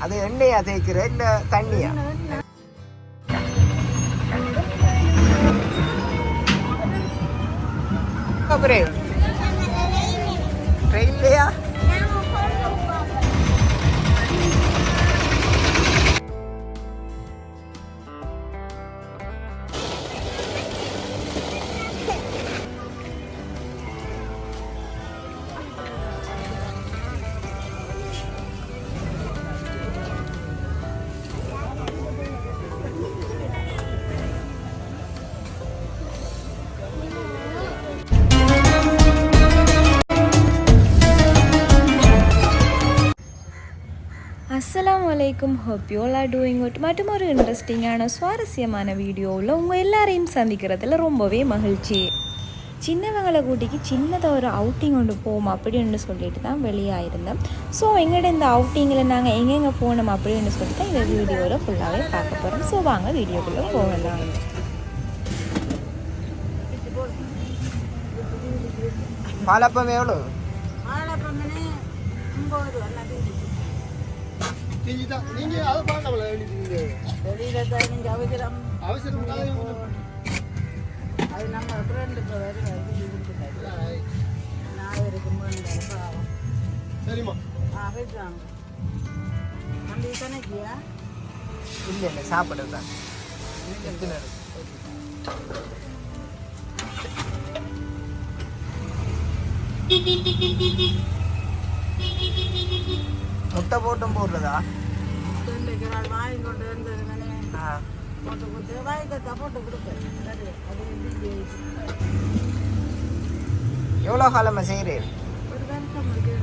அது எண்ணெயா தேய்க்கிற இல்ல தண்ணியா? அப்புறம் அஸ்ஸலாமு அலைக்கும். Hope you are doing good மற்றும் ஒரு இன்ட்ரெஸ்டிங்கான சுவாரஸ்யமான வீடியோவில் உங்கள் எல்லாரையும் சந்திக்கிறதுல ரொம்பவே மகிழ்ச்சி. சின்னவங்களை கூட்டிக்கு சின்னதாக ஒரு அவுட்டிங் ஒன்று போவோம் அப்படின்னு சொல்லிட்டு தான் வெளியாயிருந்தேன் ஸோ எங்கள்ட இந்த அவுட்டிங்கில் நாங்கள் எங்கெங்கே போனோம் அப்படின்னு சொல்லிட்டு இந்த வீடியோவில் ஃபுல்லாகவே பார்க்க போகிறோம் ஸோ வாங்க வீடியோக்குள்ளே போகலாம். பாலப்பம் எவ்வளோ வாழைப்பழமே ஒம்பது. அல்லது செஞ்சுதான் நீங்க அதை பார்க்கல எழுதிங்க வெளியில தான் நீங்கள் அவசரம் அவசரம் அது நம்ம ஃப்ரெண்டுக்கு வரும் அது இருக்குது நான் இருக்கும்போது பாவம் சரிம்மா. ஆ போயிட்டாங்க நம்ம கணக்கியா இல்லை இல்லை சாப்பிடுறது தான் எத்தனை இருக்கு? முட்டை போட்டும் போடுறதா? நாள் வாங்கி கொண்டு வந்ததுமே ஆ. போட்டு கொடுத்து தத்தா போட்டு கொடுப்பேன் வந்து எவ்வளோ காலமாக செய்கிறேன்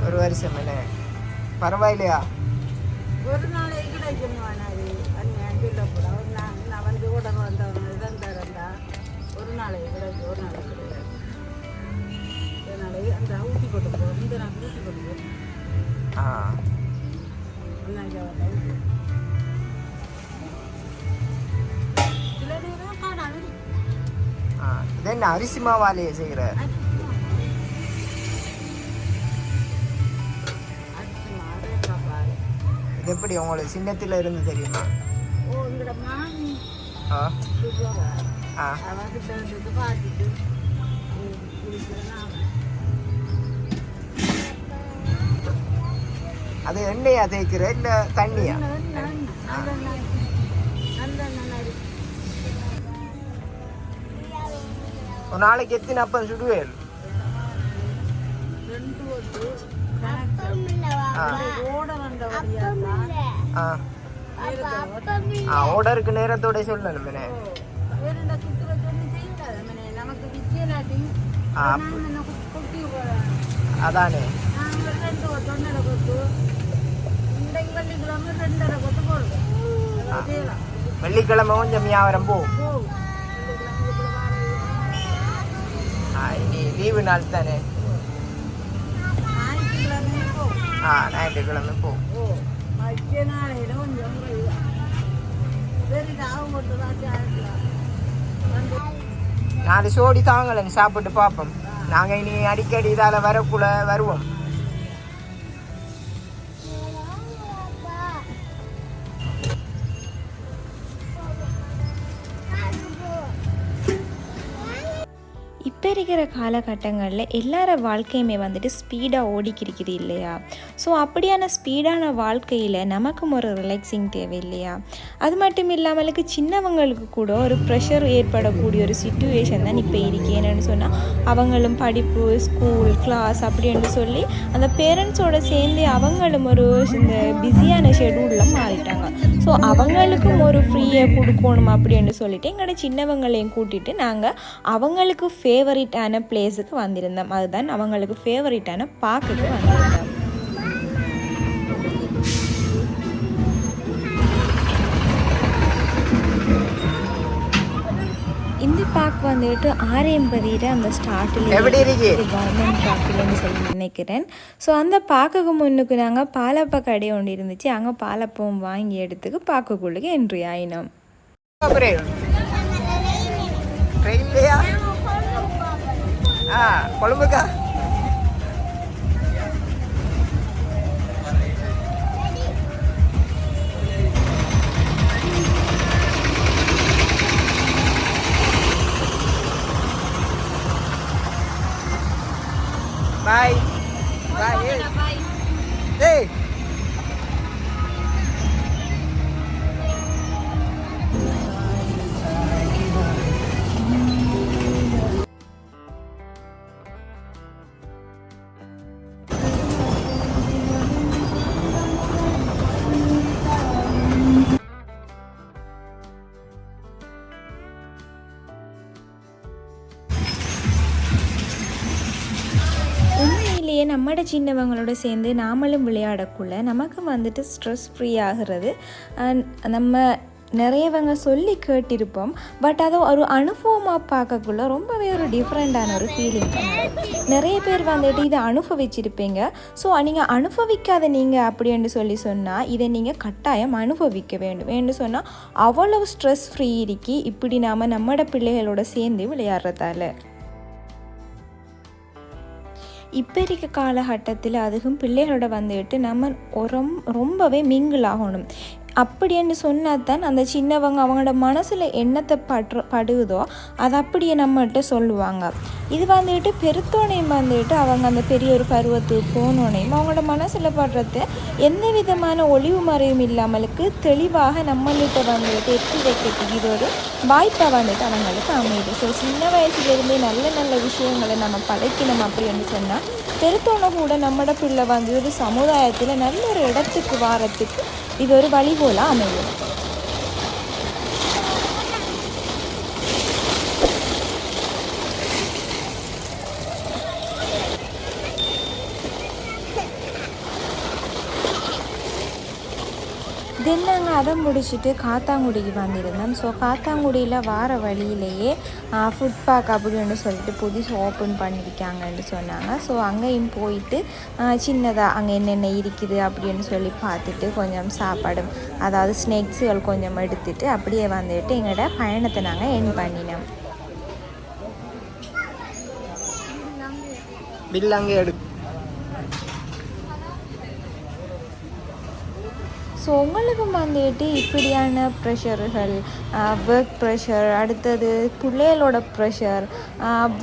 ஒரு வருஷம் என்ன பரவாயில்லையா? ஒரு நாளைக்கு கிடைக்கணும் நான் வந்து கூட வந்தவங்க இதான் தரண்டா ஒரு நாளைக்கு கிடைக்கும் ஒரு நாளைக்கு கிடையாது. நாளைக்கு அந்த ஊட்டி போட்டு போ இந்த நாள் ஊட்டி போட்டு போ ஆ. வந்து இது என்ன அரிசி மாவாலேயே செய்கிற இது எப்படி உங்களுக்கு சின்னத்தில் இருந்து தெரியுமா? ஆ. அது எண்ணெயா தேய்க்கிற? இல்லை தண்ணியா? ஒரு நாளைக்கு எத்தனை அப்பம் சுடுவேல் ஆ. ஆ. ஆ ஓடருக்கு நேரத்தோட சொல்லணும் ஆ, அதானே. வெள்ளிக்கிழமை கொஞ்சம் வியாபாரம் போ. இனி லீவு நாள் தானே ஆ ஞாயிற்றுக்கிழமை போ சரி நாலு சோடி தாங்கலன்னு சாப்பிட்டு பார்ப்போம் நாங்கள் இனி அடிக்கடி இதால் வரக்குள்ள வருவோம் இப்போ இருக்கிற காலகட்டங்களில் எல்லார வாழ்க்கையுமே வந்துட்டு ஸ்பீடாக ஓடிக்கிருக்குது இல்லையா? ஸோ அப்படியான ஸ்பீடான வாழ்க்கையில் நமக்கும் ஒரு ரிலாக்ஸிங் தேவை இல்லையா அது மட்டும் இல்லாமலுக்கு சின்னவங்களுக்கு கூட ஒரு ப்ரெஷர் ஏற்படக்கூடிய ஒரு சுச்சுவேஷன் தான் இப்போ இருக்கேன்னு சொன்னால் அவங்களும் படிப்பு ஸ்கூல் கிளாஸ் அப்படின்னு சொல்லி அந்த பேரண்ட்ஸோட சேர்ந்து அவங்களும் ஒரு இந்த பிஸியான ஷெடியூலில் மாறிட்டாங்க. ஸோ அவங்களுக்கும் ஒரு ஃப்ரீயை கொடுக்கணும் அப்படின்னு சொல்லிட்டு எங்களோட சின்னவங்களையும் கூட்டிகிட்டு நாங்கள் அவங்களுக்கு ஃபேவரட்டான பிளேஸுக்கு வந்திருந்தோம். அதுதான் அவங்களுக்கு ஃபேவரட்டான பார்க்குக்கு வந்திருந்தோம். பார்க் வந்துட்டு ஆறு எண்பதியில் அந்த ஸ்டார்டில்? கவர்மெண்ட் பார்க்குன்னு சொல்லி நினைக்கிறேன். ஸோ அந்த பார்க்குக்கு முன்னுக்கு நாங்கள் பாலப்ப கடை ஒன்று இருந்துச்சு. அங்கே பாலப்பம் வாங்கி எடுத்துக்கு பார்க்கக்குள்ளுக்கு என்ட்ரி ஆயினோம். அப்புறம் Bye. Bye. Bye. Hey. ட்ரெயின்லையா நம்மட சின்னவங்களோட சேர்ந்து நாமளும் விளையாடக்குள்ள நமக்கு வந்துட்டு ஸ்ட்ரெஸ் ஃப்ரீ ஆகிறது. நம்ம நிறையவங்க சொல்லி கேட்டிருப்போம். பட் அதை ஒரு அனுபவமாக பார்க்கக்குள்ள ரொம்பவே ஒரு டிஃப்ரெண்ட்டான ஒரு ஃபீலிங் நிறைய பேர் வந்துட்டு இதை அனுபவிச்சிருப்பீங்க. ஸோ நீங்கள் அனுபவிக்காத நீங்கள் அப்படின்னு சொல்லி சொன்னால் இதை நீங்கள் கட்டாயம் அனுபவிக்க வேண்டும். என்று சொன்னால் அவ்வளவு ஸ்ட்ரெஸ் ஃப்ரீ இருக்கி இப்படி நாம் நம்மட பிள்ளைகளோட சேர்ந்து விளையாடுறதால. இப்போ இருக்க காலகட்டத்தில் அதுவும் பிள்ளைகளோட வந்துட்டு நம்ம ரொம் ரொம்பவே மிங்கிள் ஆகணும். அப்படின்னு சொன்னால் தான் அந்த சின்னவங்க அவங்களோட மனசில் என்னத்தை படுற படுகுதோ அதை அப்படியே நம்மகிட்ட சொல்லுவாங்க. இது வந்துட்டு பெருத்தோனையும் வந்துட்டு அவங்க அந்த பெரிய ஒரு பருவத்துக்கு போனோனையும் அவங்களோட மனசில் படுறது எந்த விதமான ஒளிவு மறையும் இல்லாமலுக்கு தெளிவாக நம்மள்கிட்ட வந்துட்டு எட்டி வைக்கிறதுக்கு இது ஒரு வாய்ப்பாக வந்துட்டு அவங்களுக்கு அமையுது. ஸோ சின்ன வயசுலேருந்தே நல்ல நல்ல விஷயங்களை நம்ம பழக்கணும் அப்படின்னு சொன்னால் பெருத்தோனை கூட நம்மட பிள்ளை வந்து ஒரு சமுதாயத்தில் நல்ல ஒரு இடத்துக்கு வாரத்துக்கு இது ஒரு வழி போல அமையும் தென் நாங்கள் அதை முடிச்சுட்டு காத்தாங்குடிக்கு வந்திருந்தோம். ஸோ காத்தாங்குடியில் வார வழியிலேயே ஃபுட் பார்க் அப்படின்னு சொல்லிட்டு புதுசு ஓப்பன் பண்ணியிருக்காங்கன்னு சொன்னாங்க. ஸோ அங்கேயும் போயிட்டு சின்னதாக அங்கே என்னென்ன இருக்குது அப்படின்னு சொல்லி பார்த்துட்டு கொஞ்சம் சாப்பாடு அதாவது ஸ்நாக்ஸுகள் கொஞ்சம் எடுத்துட்டு அப்படியே வந்துட்டு எங்களோட பயணத்தை நாங்கள் என் பண்ணினோம். பில் அங்கே ஸோ உங்களுக்கும் வந்துட்டு இப்படியான ப்ரெஷர்கள் ஒர்க் ப்ரெஷர் அடுத்தது பிள்ளைகளோட ப்ரெஷர்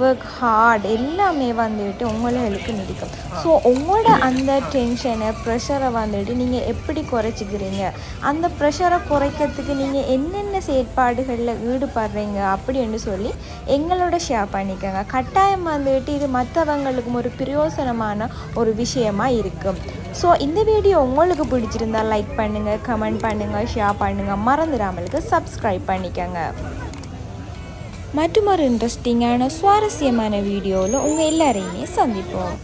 ஒர்க் ஹார்ட் எல்லாமே வந்துட்டு உங்களுக்கு நிற்கும் ஸோ உங்களோட அந்த டென்ஷனை ப்ரெஷரை வந்துட்டு நீங்கள் எப்படி குறைச்சிக்கிறீங்க? அந்த ப்ரெஷரை குறைக்கிறதுக்கு நீங்கள் என்னென்ன செயற்பாடுகளில் ஈடுபடுறீங்க அப்படின்னு சொல்லி எங்களோட ஷேர் பண்ணிக்கோங்க. கட்டாயம் வந்துட்டு இது மற்றவங்களுக்கும் ஒரு பிரயோசனமான ஒரு விஷயமா இருக்கும். ஸோ இந்த வீடியோ உங்களுக்கு பிடிச்சிருந்தா லைக் பண்ணி பண்ணுங்கள் கமெண்ட் பண்ணுங்கள் ஷேர் பண்ணுங்கள் மறந்துடாமலுக்கு சப்ஸ்கிரைப் பண்ணிக்கோங்க. மற்றும் ஒரு இன்ட்ரெஸ்டிங்கான சுவாரஸ்யமான வீடியோவில் உங்கள் எல்லாரையுமே சந்திப்போம்.